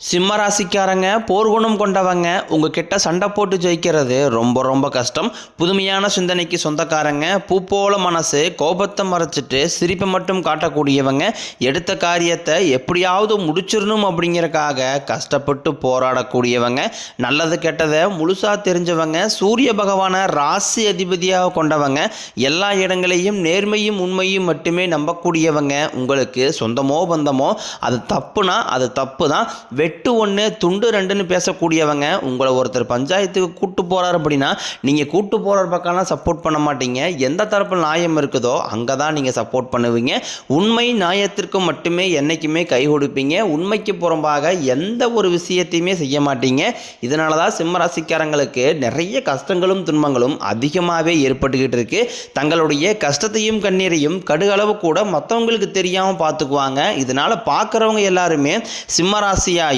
சிம்ம ராசிக்காரங்க போர்குணம் கொண்டவங்க உங்ககிட்ட சண்டை போட்டு ஜெயிக்கிறது ரொம்ப ரொம்ப கஷ்டம். புதுமையான சிந்தனைக்கு சொந்தக்காரங்க பூப்போல மனசு கோபத்தை மறைச்சிட்டு சிரிப்பை மட்டும் காட்டக்கூடியவங்க எடுத்த காரியத்தை எப்படியாவது முடிச்சிடணும் அப்படிங்கிறக்காக கஷ்டப்பட்டு போராடக்கூடியவங்க நல்லது கெட்டதை முழுசா தெரிஞ்சவங்க சூரிய பகவானை ராசி அதிபதியாக கொண்டவங்க எல்லா இடங்களையும் நேர்மையும் உண்மையும் மட்டுமே நம்பக்கூடியவங்க உங்களுக்கு சொந்தமோ பந்தமோ அது தப்புனா அது தப்பு தான் வெட்டு ஒன்று துண்டு ரெண்டுன்னு பேசக்கூடியவங்க உங்களை ஒருத்தர் பஞ்சாயத்துக்கு கூட்டு போகிறார் அப்படின்னா நீங்கள் கூட்டு போகிற பக்கம்லாம் சப்போர்ட் பண்ண மாட்டீங்க. எந்த தரப்பில் நியாயம் இருக்குதோ அங்கே தான் நீங்கள் சப்போர்ட் பண்ணுவீங்க. உண்மை நியாயத்திற்கு மட்டுமே என்றைக்குமே கை கொடுப்பீங்க. உண்மைக்கு புறம்பாக எந்த ஒரு விஷயத்தையுமே செய்ய மாட்டீங்க. இதனால தான் சிம்ம ராசிக்காரங்களுக்கு நிறைய கஷ்டங்களும் துன்பங்களும் அதிகமாகவே ஏற்பட்டுக்கிட்டு இருக்கு. தங்களுடைய கஷ்டத்தையும் கண்ணீரையும் கடுகளவு கூட மற்றவங்களுக்கு தெரியாமல் பார்த்துக்குவாங்க. இதனால் பார்க்குறவங்க எல்லாருமே சிம்மராசியாக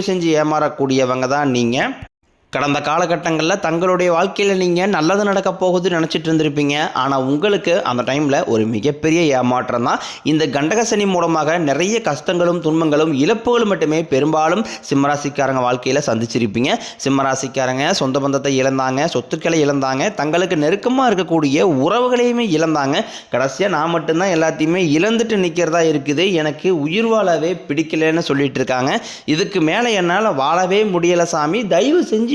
செஞ்சு ஏமாறக்கூடியவங்க தான் நீங்கள் கடந்த காலகட்டங்களில் தங்களுடைய வாழ்க்கையில் நீங்கள் நல்லது நடக்க போகுதுன்னு நினச்சிட்டு இருந்திருப்பீங்க. ஆனால் உங்களுக்கு அந்த டைமில் ஒரு மிகப்பெரிய ஏமாற்றம் தான். இந்த கண்டகசனி மூலமாக நிறைய கஷ்டங்களும் துன்பங்களும் இழப்புகளும் மட்டுமே பெரும்பாலும் சிம்மராசிக்காரங்க வாழ்க்கையில் சந்திச்சிருப்பீங்க. சிம்மராசிக்காரங்க சொந்த பந்தத்தை இழந்தாங்க சொத்துக்களை இழந்தாங்க தங்களுக்கு நெருக்கமாக இருக்கக்கூடிய உறவுகளையுமே இழந்தாங்க. கடைசியாக நான் மட்டும்தான் எல்லாத்தையுமே இழந்துட்டு நிற்கிறதா இருக்குது. எனக்கு உயிர் வாழவே பிடிக்கலன்னு சொல்லிட்டு இருக்காங்க. இதுக்கு மேலே என்னால் வாழவே முடியலை சாமி. தயவு செஞ்சு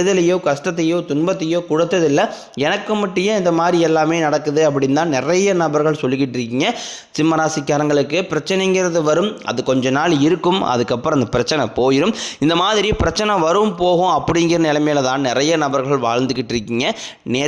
கெடுதலையோ கஷ்டத்தையோ துன்பத்தையோ கொடுத்ததில்லை. எனக்கு மட்டும் இந்த மாதிரி எல்லாமே நடக்குது அப்படின்னு தான் நிறைய நபர்கள் சொல்லிக்கிட்டு இருக்கீங்க. சிம்மராசிக்காரங்களுக்கு பிரச்சனைங்கிறது வரும். அது கொஞ்ச நாள் இருக்கும். அதுக்கப்புறம் அந்த பிரச்சனை போயிடும் இந்த மாதிரி பிரச்சனை வரும் போகும் அப்படிங்கிற நிலைமையில தான் நிறைய நபர்கள் வாழ்ந்துக்கிட்டு இருக்கீங்க. நே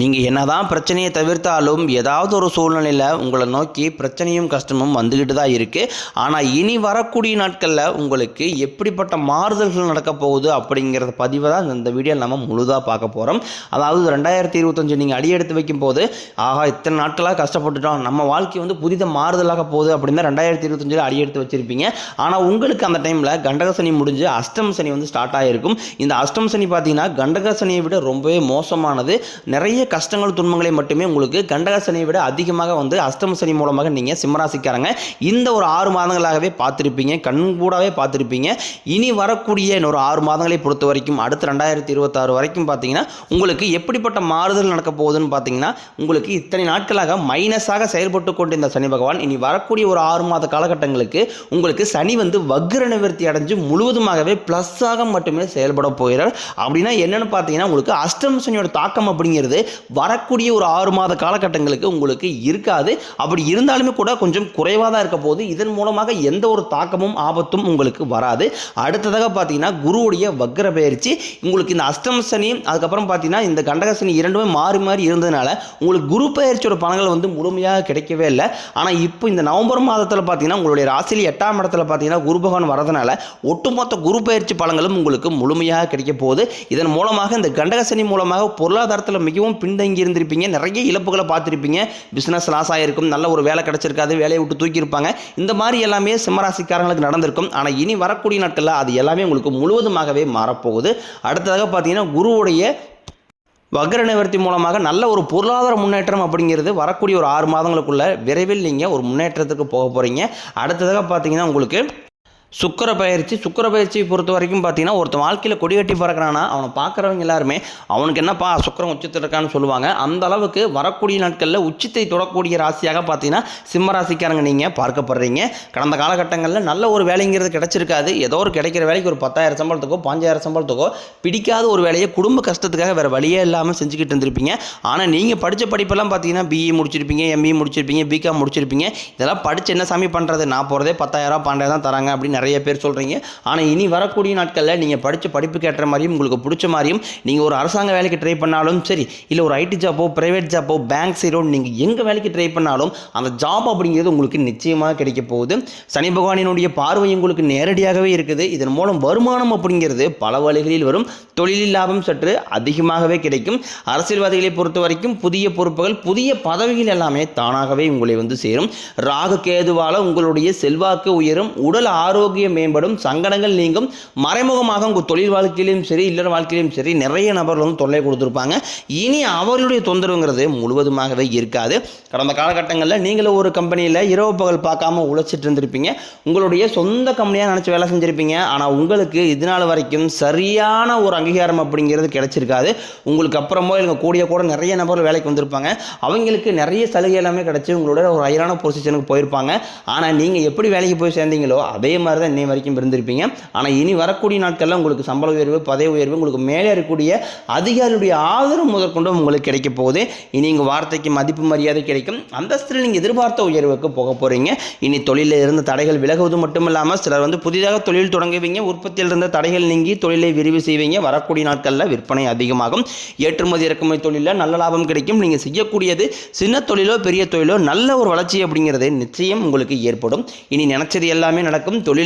நீங்கள் என்னதான் பிரச்சனையை தவிர்த்தாலும் ஏதாவது ஒரு சூழ்நிலையில் உங்களை நோக்கி பிரச்சனையும் கஷ்டமும் வந்துக்கிட்டு தான் இருக்குது ஆனால் இனி வரக்கூடிய நாட்களில் உங்களுக்கு எப்படிப்பட்ட மாறுதல்கள் நடக்க போகுது அப்படிங்கிறத பதிவை தான் இந்த வீடியோ நம்ம முழுதாக பார்க்க போகிறோம் அதாவது ரெண்டாயிரத்தி இருபத்தஞ்சு நீங்கள் அடி எடுத்து வைக்கும் போது ஆஹா இத்தனை நாட்களாக கஷ்டப்பட்டுட்டோம். நம்ம வாழ்க்கை வந்து புதித மாறுதலாக போகுது அப்படின்னு ரெண்டாயிரத்தி இருபத்தஞ்சில் அடி எடுத்து வச்சிருப்பீங்க. ஆனால் உங்களுக்கு அந்த டைமில் கண்டக சனி முடிஞ்சு அஷ்டம் சனி வந்து ஸ்டார்ட் ஆகிருக்கும் இந்த அஷ்டம் சனி பார்த்தீங்கன்னா கண்டக சனியை விட ரொம்பவே மோசமானது. நிறைய கஷ்டங்கள் துன்பங்களை மட்டுமே உங்களுக்கு கண்டக சனியை விட அதிகமாக வந்து அஷ்டம சனி மூலமாக நீங்கள் சிம்மராசிக்காரங்க. இந்த ஒரு ஆறு மாதங்களாகவே பார்த்துருப்பீங்க. கண் கூடவே பார்த்துருப்பீங்க. இனி வரக்கூடிய இன்னொரு ஆறு மாதங்களை பொறுத்த வரைக்கும் அடுத்த ரெண்டாயிரத்தி இருபத்தாறு வரைக்கும் பார்த்தீங்கன்னா உங்களுக்கு எப்படிப்பட்ட மாறுதல் நடக்க போகுதுன்னு பார்த்தீங்கன்னா உங்களுக்கு இத்தனை நாட்களாக மைனஸாக செயல்பட்டு கொண்டிருந்த இந்த சனி பகவான் இனி வரக்கூடிய ஒரு ஆறு மாத காலகட்டங்களுக்கு உங்களுக்கு சனி வந்து வக்ர நிவர்த்தி அடைஞ்சு முழுவதுமாகவே ப்ளஸ்ஸாக மட்டுமே செயல்பட போகிறார். அப்படின்னா என்னென்னு பார்த்தீங்கன்னா உங்களுக்கு அஷ்டம் சனியோட தாக்கம் அப்படிங்கிறது வரக்கூடிய ஒரு ஆறு மாத காலகட்டங்களுக்கு உங்களுக்கு இருக்காது. அப்படி இருந்தாலுமே கூட கொஞ்சம் குறைவாக தான் இருக்க போது இதன் மூலமாக எந்த ஒரு தாக்கமும் ஆபத்தும் உங்களுக்கு வராது. அடுத்ததாக பார்த்தீங்கன்னா குருவுடைய வக்ர பயிற்சி. உங்களுக்கு இந்த அஷ்டம சனி அதுக்கப்புறம் பார்த்தீங்கன்னா இந்த கண்டக சனி இரண்டுமே மாறி மாறி இருந்ததுனால உங்களுக்கு குரு பயிற்சியோட பலன்கள் வந்து முழுமையாக கிடைக்கவே இல்லை. ஆனால் இப்போ இந்த நவம்பர் மாதத்தில் பார்த்தீங்கன்னா உங்களுடைய ராசியில் எட்டாம் இடத்துல பார்த்தீங்கன்னா குரு பகவான் வரதுனால ஒட்டுமொத்த குரு பயிற்சி பலன்களும் உங்களுக்கு முழுமையாக கிடைக்க போகுது. இதன் மூலமாக இந்த கண்டக சனி மூலமாக பொருளாதாரத்தில் மிகவும் பின்தங்கி இருந்திருப்பீங்க நிறைய இழப்புகளை பார்த்துருப்பீங்க. பிஸ்னஸ் லாஸ் ஆகிருக்கும் நல்ல ஒரு வேலை கிடச்சிருக்காது. வேலையை விட்டு தூக்கியிருப்பாங்க. இந்த மாதிரி எல்லாமே சிம்மராசிக்காரங்களுக்கு நடந்திருக்கும். ஆனால் இனி வரக்கூடிய நாட்களில் அது எல்லாமே உங்களுக்கு முழுவதுமாகவே மாறப்போகுது. அடுத்ததாக பார்த்தீங்கன்னா குருவுடைய வக்ர நிவர்த்தி மூலமாக நல்ல ஒரு பொருளாதார முன்னேற்றம் அப்படிங்கிறது வரக்கூடிய ஒரு ஆறு மாதங்களுக்குள்ள விரைவில் நீங்கள் ஒரு முன்னேற்றத்துக்கு போக போகிறீங்க அடுத்ததாக பார்த்தீங்கன்னா உங்களுக்கு சுக்கர பயிற்சி சுக்கர பயிற்சியை பொறுத்த வரைக்கும் பார்த்தீங்கன்னா ஒருத்தன் வாழ்க்கையில் கொடி கட்டி பறக்கிறானா அவனை பார்க்குறவங்க எல்லாருமே அவனுக்கு என்னப்பா சுக்கரம் உச்சத்தில் இருக்கான்னு சொல்லுவாங்க. அந்த அளவுக்கு வரக்கூடிய நாட்களில் உச்சத்தை தொடக்கூடிய ராசியாக பார்த்தீங்கன்னா சிம்ம ராசிக்காரங்க நீங்கள் பார்க்கப்படுறீங்க. கடந்த காலகட்டங்களில் நல்ல ஒரு வேலைங்கிறது கிடச்சிருக்காது. ஏதோ ஒரு கிடைக்கிற வேலைக்கு ஒரு பத்தாயிரம் சம்பளத்துக்கோ பாஞ்சாயிரம் சம்பளத்துக்கோ பிடிக்காத ஒரு வேலையை குடும்ப கஷ்டத்துக்காக வேறு வழியே இல்லாமல் செஞ்சுக்கிட்டு இருந்திருப்பீங்க. ஆனால் நீங்கள் படித்த படிப்பெல்லாம் பார்த்தீங்கன்னா பிஇ முடிச்சிருப்பீங்க எம்இ முடிச்சிருப்பீங்க பிகாம் முடிச்சிருப்பீங்க. இதெல்லாம் படித்து என்ன சாமி பண்ணுறது நான் போகிறதே பத்தாயிரம் பன்னெண்டாயிரம் தான் தராங்க அப்படின்னு நிறைய பேர் சொல்கிறீங்க ஆனால் இனி வரக்கூடிய நாட்களில் நீங்கள் படித்த படிப்புக்கு ஏற்ற மாதிரியும் உங்களுக்கு பிடிச்ச மாதிரியும் நீங்கள் ஒரு அரசாங்க வேலைக்கு ட்ரை பண்ணாலும் சரி இல்லை ஒரு ஐடி ஜாப்போ ப்ரைவேட் ஜாப்போ பேங்க் சைடோ நீங்கள் எங்கே வேலைக்கு ட்ரை பண்ணாலும் அந்த ஜாப் அப்படிங்கிறது உங்களுக்கு நிச்சயமாக கிடைக்க போகுது. சனி பகவானினுடைய பார்வை உங்களுக்கு நேரடியாகவே இருக்குது. இதன் மூலம் வருமானம் அப்படிங்கிறது பல வழிகளில் வரும். தொழிலில் லாபம் சற்று அதிகமாகவே கிடைக்கும். அரசியல்வாதிகளை பொறுத்த வரைக்கும் புதிய பொறுப்புகள் புதிய பதவிகள் எல்லாமே தானாகவே உங்களை வந்து சேரும். ராகு கேதுவால உங்களுடைய செல்வாக்கு உயரும். உடல் ஆரோக்கியம் மேம்படும் சங்கடங்கள் நீங்கும். மறைமுகமாக உங்கள் தொழில் வாழ்க்கையிலும் சரி இல்லற வாழ்க்கையிலும் சரி நிறைய நபர்கள் வந்து தொல்லை கொடுத்துருப்பாங்க. இனி அவர்களுடைய தொந்தரவுங்கிறது முழுவதுமாகவே இருக்காது. கடந்த காலகட்டங்களில் நீங்களும் ஒரு கம்பெனியில் இரவு பகல் பார்க்காம உழைச்சிட்டு இருந்திருப்பீங்க. உங்களுடைய சொந்த கம்பெனியாக நினச்சி வேலை செஞ்சுருப்பீங்க. ஆனால் உங்களுக்கு இது நாள் வரைக்கும் சரியான ஒரு அங்கீகாரம் அப்படிங்கிறது கிடைச்சிருக்காது. உங்களுக்கு அப்புறமோ இல்லை கூடிய கூட நிறைய நபர்கள் வேலைக்கு வந்திருப்பாங்க. அவங்களுக்கு நிறைய சலுகை எல்லாமே கிடச்சி உங்களோட ஒரு அயரான பொசிஷனுக்கு போயிருப்பாங்க. ஆனால் நீங்கள் எப்படி வேலைக்கு போய் சேர்ந்தீங்களோ அதே மாதிரி தான் இன்னை வரைக்கும் இருந்திருப்பீங்க ஆனால் இனி வரக்கூடிய நாட்களில் உங்களுக்கு சம்பள உயர்வு பதவி உயர்வு உங்களுக்கு மேலே இருக்கக்கூடிய அதிகாரியுடைய ஆதரவு முதற்கொண்டு உங்களுக்கு கிடைக்க போகுது. இனி உங்கள் வார்த்தைக்கு மதிப்பு மரியாதை கிடைக்கும். அந்தஸ்தில் நீங்கள் எதிர்பார்த்த உயர்வுக்கு போக போகிறீங்க இனி தொழிலில் இருந்த தடைகள் விலகுவது மட்டும் இல்லாமல் சிலர் வந்து புதிதாக தொழில் தொடங்குவீங்க. உற்பத்தியில் இருந்த தடைகள் நீங்கி தொழிலை விரிவு செய்வீங்க. வரக்கூடிய நாட்களில் விற்பனை அதிகமாகும். ஏற்றுமதி இறக்குமதி தொழிலில் நல்ல லாபம் கிடைக்கும். நீங்கள் செய்யக்கூடியது சின்ன தொழிலோ பெரிய தொழிலோ நல்ல ஒரு வளர்ச்சி அப்படிங்கிறது நிச்சயம் உங்களுக்கு ஏற்படும். இனி நினைச்சது எல்லாமே நடக்கும். தொழில்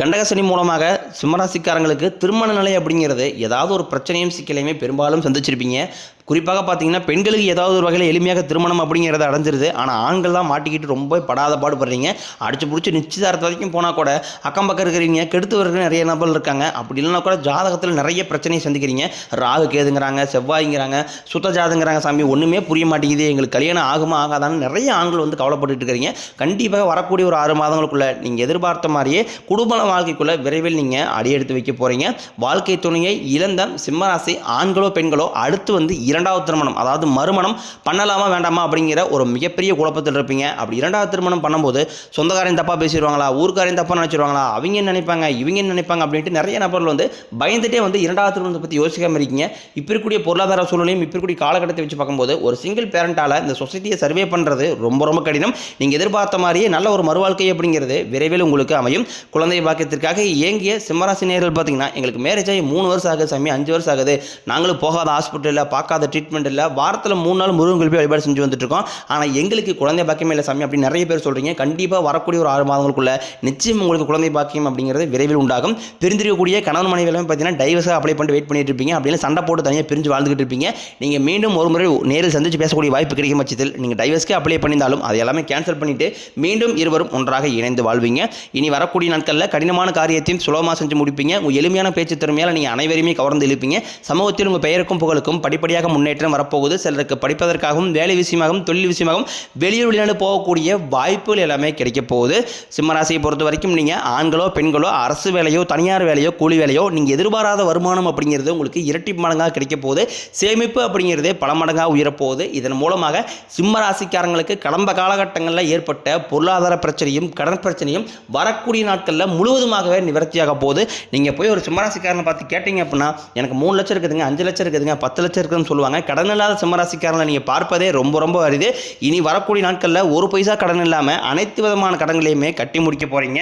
கண்டகசனி மூலமாக சிம்மராசிக்காரங்களுக்கு திருமண நிலை அப்படிங்கிறது ஏதாவது ஒரு பிரச்சனையும் சிக்கலையுமே பெரும்பாலும் சந்திச்சிருப்பீங்க. குறிப்பாக பார்த்தீங்கன்னா பெண்களுக்கு ஏதாவது ஒரு வகையில் எளிமையாக திருமணம் அப்படிங்கிறத அடைஞ்சிருது. ஆனால் ஆண்கள் தான் மாட்டிக்கிட்டு ரொம்ப படாத பாடுபடுறீங்க. அடிச்சு பிடிச்சி நிச்சயதார்த்தம் வரைக்கும் போனால் கூட அக்கம் பக்கம் இருக்கிறீங்க கெடுத்து வர்ற நிறைய நபர்கள் இருக்காங்க. அப்படி இல்லைனா கூட ஜாதகத்தில் நிறைய பிரச்சனையை சந்திக்கிறீங்க. ராகு கேதுங்கிறாங்க செவ்வாய்ங்கிறாங்க சுத்த ஜாதங்கிறாங்க சாமி. ஒன்றுமே புரிய மாட்டேங்குது. எங்களுக்கு கல்யாணம் ஆகுமா ஆகாதான்னு நிறைய ஆண்கள் வந்து கவலைப்பட்டுட்டு இருக்கிறீங்க. கண்டிப்பாக வரக்கூடிய ஒரு ஆறு மாதங்களுக்குள்ளே நீங்கள் எதிர்பார்த்த மாதிரியே குடும்ப வாழ்க்கைக்குள்ளே விரைவில் நீங்கள் அடியெடுத்து வைக்க போகிறீங்க வாழ்க்கை துணையை இழந்த சிம்மராசி ஆண்களோ பெண்களோ அடுத்து வந்து இரண்டாவது திருமணம் அதாவது மறுமணம் பண்ணலாமா வேண்டாமா அப்படிங்கிற ஒரு மிகப்பெரிய குழப்பத்தில் இருப்பீங்க. அப்படி இரண்டாவது திருமணம் பண்ணும்போது சொந்தக்காரையும் தப்பாக பேசிடுவாங்களா ஊர்க்காரையும் தப்பாக நினச்சிடுவாங்களா அவங்க என்ன நினைப்பாங்க இவங்க என்ன நினைப்பாங்க அப்படின்ட்டு நிறைய நபர்கள் வந்து பயந்துட்டே வந்து இரண்டாவது திருமணத்தை பற்றி யோசிக்காமல் இருக்கீங்க. இப்போ இருக்கக்கூடிய பொருளாதார சூழ்நிலையும் இப்போ இருக்கக்கூடிய காலகட்டத்தை வச்சு பார்க்கும்போது ஒரு சிங்கிள் பேரண்டால் இந்த சொசைட்டியை சர்வே பண்ணுறது ரொம்ப ரொம்ப கடினம். நீங்கள் எதிர்பார்த்த மாதிரியே நல்ல ஒரு மறுவாழ்க்கை அப்படிங்கிறது விரைவில் உங்களுக்கு அமையும். குழந்தை பாக்கியத்திற்காக ஏங்கிய சிம்மராசி நேர்கள் பார்த்தீங்கன்னா எங்களுக்கு மேரேஜ் ஆகி மூணு வருஷம் ஆகுது சாமி அஞ்சு வருஷம் ஆகுது. நாங்களும் போகாத ஹாஸ்பிட்டலில் பார்க்காத ட்ரீட்மெண்ட் இல்லை. வாரத்தில் மூணு நாள் முருகன் கோயில் போய் வழிபாடு செஞ்சு வந்துட்டு இருக்கோம் ஆனால் எங்களுக்கு குழந்தை பாக்கியமே இல்லை சாமி அப்படின்னு நிறைய பேர் சொல்கிறீங்க கண்டிப்பாக வரக்கூடிய ஒரு ஆறு மாதங்களுக்குள்ள நிச்சயம் உங்களுக்கு குழந்தை பாக்கியம் அப்படிங்கிறது விரைவில் உண்டாகும். பிரிந்திருக்கக்கூடிய கணவன் மனைவி எல்லாமே பார்த்தீங்கன்னா டைவர்ஸாக அப்ளை பண்ணிட்டு வெயிட் பண்ணிட்டு இருப்பீங்க. அப்படின்னு சண்டை போட்டு தனியாக பிரிஞ்சு வாழ்ந்துகிட்டு இருப்பீங்க. நீங்கள் மீண்டும் ஒரு முறை நேரில் சந்திச்சு பேசக்கூடிய வாய்ப்பு கிடைக்கும் பட்சத்தில் நீங்கள் டைவர்ஸ்க்கு அப்ளை பண்ணியிருந்தாலும் அதை எல்லாமே கேன்சல் பண்ணிட்டு மீண்டும் இருவரும் ஒன்றாக இணைந்து வாழ்வீங்க. இனி வரக்கூடிய நாட்களில் கடினமான காரியத்தையும் சுலபமாக செஞ்சு முடிப்பீங்க. உங்கள் எளிமையான பேச்சு திறமையால் நீங்கள் அனைவரையுமே கவர்ந்து இழுப்பீங்க. சமூகத்தில் உங்கள் பெயருக்கும் புகழுக்கும் படிப்படியாக முன்னேற்றம் வரப்போகுது. சிலருக்கு படிப்பதற்காகவும் வேலை விஷயமாகவும் தொழில் விஷயமாகவும் வெளியூர் வெளிநாடு போகக்கூடிய வாய்ப்புகள் எல்லாமே கிடைக்க போகுது. சிம்மராசியை பொறுத்த வரைக்கும் நீங்கள் ஆண்களோ பெண்களோ அரசு வேலையோ தனியார் வேலையோ கூலி வேலையோ நீங்கள் எதிர்பாராத வருமானம் அப்படிங்கிறது உங்களுக்கு இரட்டி மடங்காக கிடைக்க போகுது. சேமிப்பு அப்படிங்கிறதே பல மடங்காக உயரப்போகுது இதன் மூலமாக சிம்மராசிக்காரங்களுக்கு கடந்த காலகட்டங்களில் ஏற்பட்ட பொருளாதார பிரச்சனையும் கடன் பிரச்சனையும் வரக்கூடிய நாட்களில் முழுவதுமாகவே நிவர்த்தியாக போகுது. நீங்கள் போய் ஒரு சிம்மராசிக்காரனை பார்த்து கேட்டீங்க அப்படின்னா எனக்கு மூணு லட்சம் இருக்குதுங்க அஞ்சு லட்சம் இருக்குதுங்க பத்து லட்சம் இருக்குதுன்னு சொல்லுவாங்க. கடன் இல்லாத சிம்மராசிக்காரங்களை நீங்கள் பார்ப்பதே ரொம்ப ரொம்ப அரிது. இனி வரக்கூடிய நாட்களில் ஒரு பைசா கடன் இல்லாமல் அனைத்து விதமான கடன்களையுமே கட்டி முடிக்க போகிறீங்க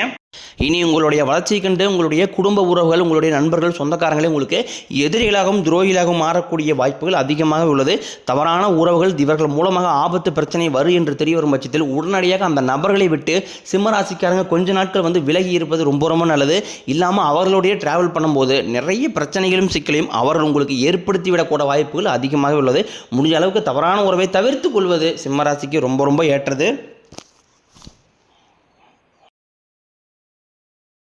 இனி உங்களுடைய வளர்ச்சியை கண்டு உங்களுடைய குடும்ப உறவுகள் உங்களுடைய நண்பர்கள் சொந்தக்காரங்களே உங்களுக்கு எதிரிகளாகவும் துரோகிகளாகவும் மாறக்கூடிய வாய்ப்புகள் அதிகமாக உள்ளது. தவறான உறவுகள் இவர்கள் மூலமாக ஆபத்து பிரச்சனை வரும் என்று தெரிய வரும் பட்சத்தில் உடனடியாக அந்த நபர்களை விட்டு சிம்மராசிக்காரங்க கொஞ்ச நாட்கள் வந்து விலகி இருப்பது ரொம்ப ரொம்ப நல்லது. இல்லாமல் அவர்களுடைய டிராவல் பண்ணும்போது நிறைய பிரச்சனைகளும் சிக்கலையும் அவர்கள் உங்களுக்கு ஏற்படுத்திவிடக்கூட வாய்ப்புகள் அதிகமாக உள்ளது. முடிஞ்ச அளவுக்கு தவறான உறவை தவிர்த்து கொள்வது சிம்மராசிக்கு ரொம்ப ரொம்ப ஏற்றது.